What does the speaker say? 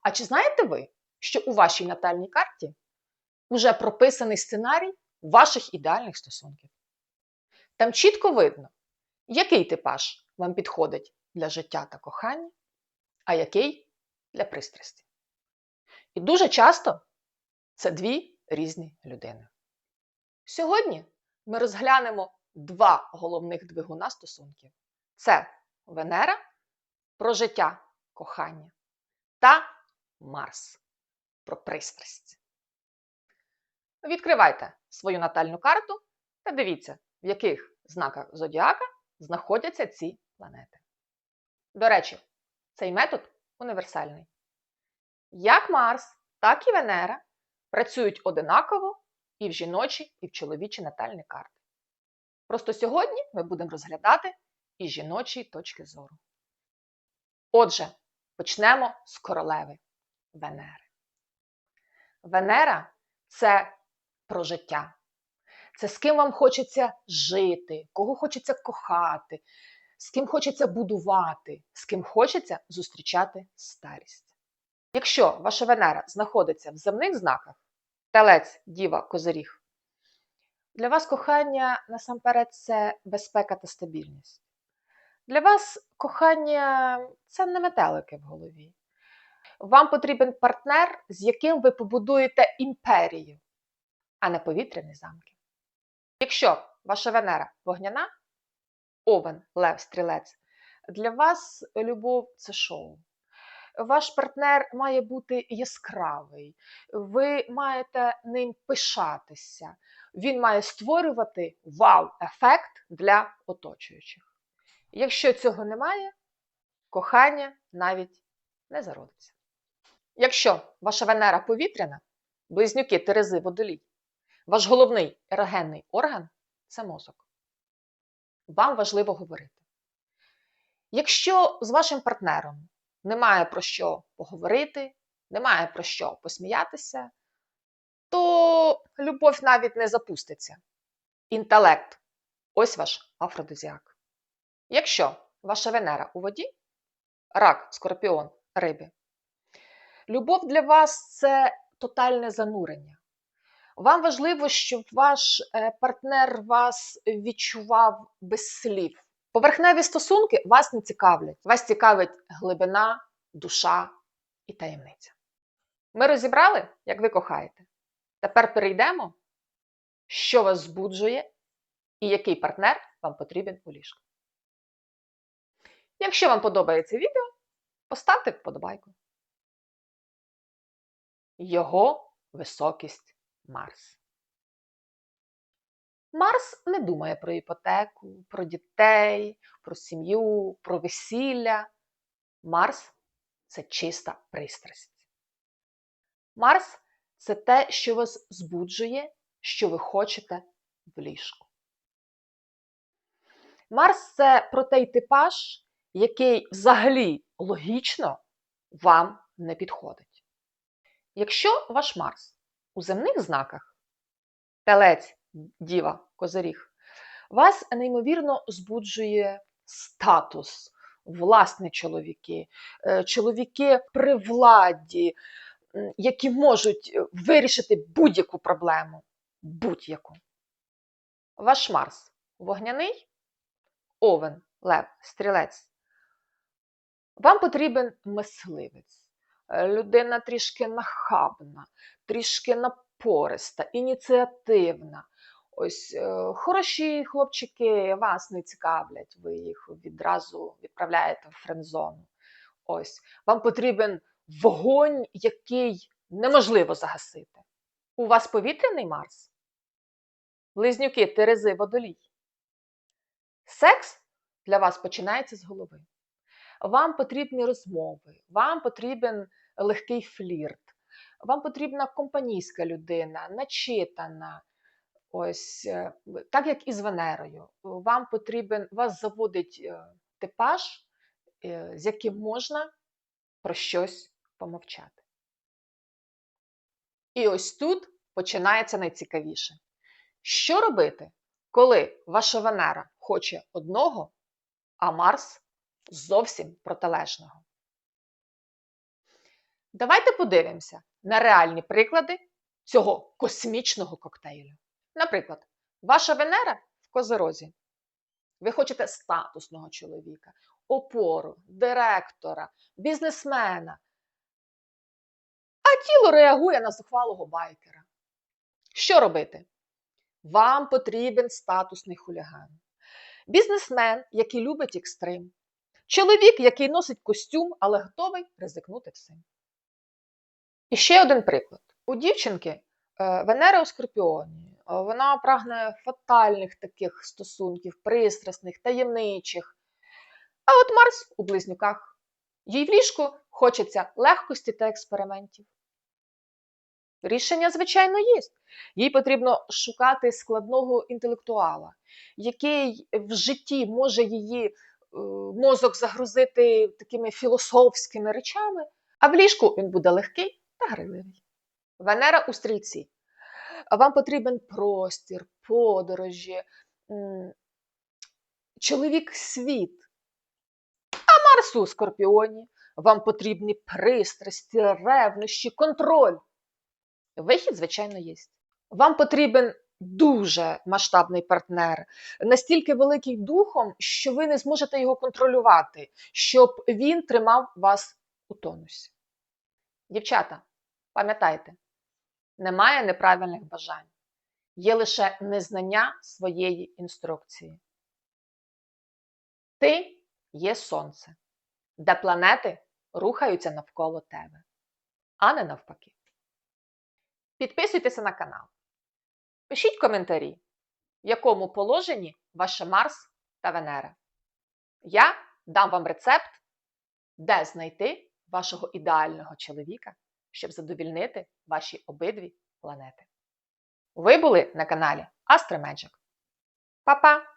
А чи знаєте ви, що у вашій натальній карті вже прописаний сценарій ваших ідеальних стосунків? Там чітко видно, який типаж вам підходить для життя та кохання, а який для пристрасті. І дуже часто це дві різні людини. Сьогодні ми розглянемо два головних двигуна стосунків: це Венера про життя кохання та Марс про пристрасть. Відкривайте свою натальну карту та дивіться, в яких знаках зодіака знаходяться ці планети. До речі, цей метод універсальний. Як Марс, так і Венера працюють одинаково і в жіночі, і в чоловічі натальні карти. Просто сьогодні ми будемо розглядати із жіночої точки зору. Отже, почнемо з королеви Венери. Венера це про життя. Це з ким вам хочеться жити, кого хочеться кохати, з ким хочеться будувати, з ким хочеться зустрічати старість. Якщо ваша Венера знаходиться в земних знаках, телець, діва, козиріг, для вас кохання насамперед це безпека та стабільність. Для вас кохання це не метелики в голові. Вам потрібен партнер, з яким ви побудуєте імперію, а не повітряні замки. Якщо ваша Венера вогняна, овен, лев, стрілець, для вас любов це шоу. Ваш партнер має бути яскравий, ви маєте ним пишатися, він має створювати вау-ефект для оточуючих. Якщо цього немає, кохання навіть не зародиться. Якщо ваша Венера повітряна, близнюки Терези водолій, ваш головний ерогенний орган це мозок. Вам важливо говорити. Якщо з вашим партнером немає про що поговорити, немає про що посміятися, то любов навіть не запуститься. Інтелект ось ваш афродизіак. Якщо ваша Венера у воді, рак, скорпіон, риби, любов для вас це тотальне занурення. Вам важливо, щоб ваш е, партнер вас відчував без слів. Поверхневі стосунки вас не цікавлять. Вас цікавить глибина, душа і таємниця. Ми розібрали, як ви кохаєте. Тепер перейдемо, що вас збуджує і який партнер вам потрібен у ліжку. Якщо вам подобається відео, поставте вподобайку. Його високість Марс. Марс не думає про іпотеку, про дітей, про сім'ю, про весілля. Марс це чиста пристрасть. Марс це те, що вас збуджує, що ви хочете в ліжку. Марс це про той типаж, який взагалі логічно вам не підходить. Якщо ваш Марс у земних знаках, телець, діва, козиріг, вас неймовірно збуджує статус, власні чоловіки, е, чоловіки при владі, які можуть е, вирішити будь-яку проблему. Будь-яку. Ваш Марс вогняний, овен, лев, стрілець. Вам потрібен мисливець, людина трішки нахабна, трішки напориста, ініціативна. Ось е, хороші хлопчики вас не цікавлять, ви їх відразу відправляєте в френдзону. Ось вам потрібен вогонь, який неможливо загасити. У вас повітряний Марс? Близнюки, Терези, водолій. Секс для вас починається з голови. Вам потрібні розмови, вам потрібен легкий флірт, вам потрібна компанійська людина, начитана. Ось е, так як і з Венерою, вам потрібен, вас заводить е, типаж, е, з яким можна про щось помовчати. І ось тут починається найцікавіше. Що робити, коли ваша Венера хоче одного, а Марс зовсім протилежного? Давайте подивимося на реальні приклади цього космічного коктейлю. Наприклад, ваша Венера в Козерозі. Ви хочете статусного чоловіка, опору, директора, бізнесмена. А тіло реагує на зухвалого байкера. Що робити? Вам потрібен статусний хуліган. Бізнесмен, який любить екстрим. Чоловік, який носить костюм, але готовий ризикнути всім. І ще один приклад. У дівчинки е, Венера у Скорпіоні. Е, Вона прагне фатальних таких стосунків, пристрасних, таємничих. А от Марс у близнюках. Їй в ліжку хочеться легкості та експериментів. Рішення, звичайно, є. Їй потрібно шукати складного інтелектуала, який в житті може її е, мозок загрузити такими філософськими речами, а в ліжку він буде легкий та грайливий. Венера у стрільці. Вам потрібен простір, подорожі, чоловік світ. А Марс у скорпіоні. Вам потрібні пристрасті, ревнощі, контроль. Вихід, звичайно, є. Вам потрібен дуже масштабний партнер, настільки великий духом, що ви не зможете його контролювати, щоб він тримав вас у тонусі. Дівчата, пам'ятайте, немає неправильних бажань, є лише незнання своєї інструкції. Ти є сонце, де планети рухаються навколо тебе, а не навпаки. Підписуйтеся на канал. Пишіть коментарі, в якому положенні ваше Марс та Венера. Я дам вам рецепт, де знайти вашого ідеального чоловіка, щоб задовільнити ваші обидві планети. Ви були на каналі Astromagic. Па-па!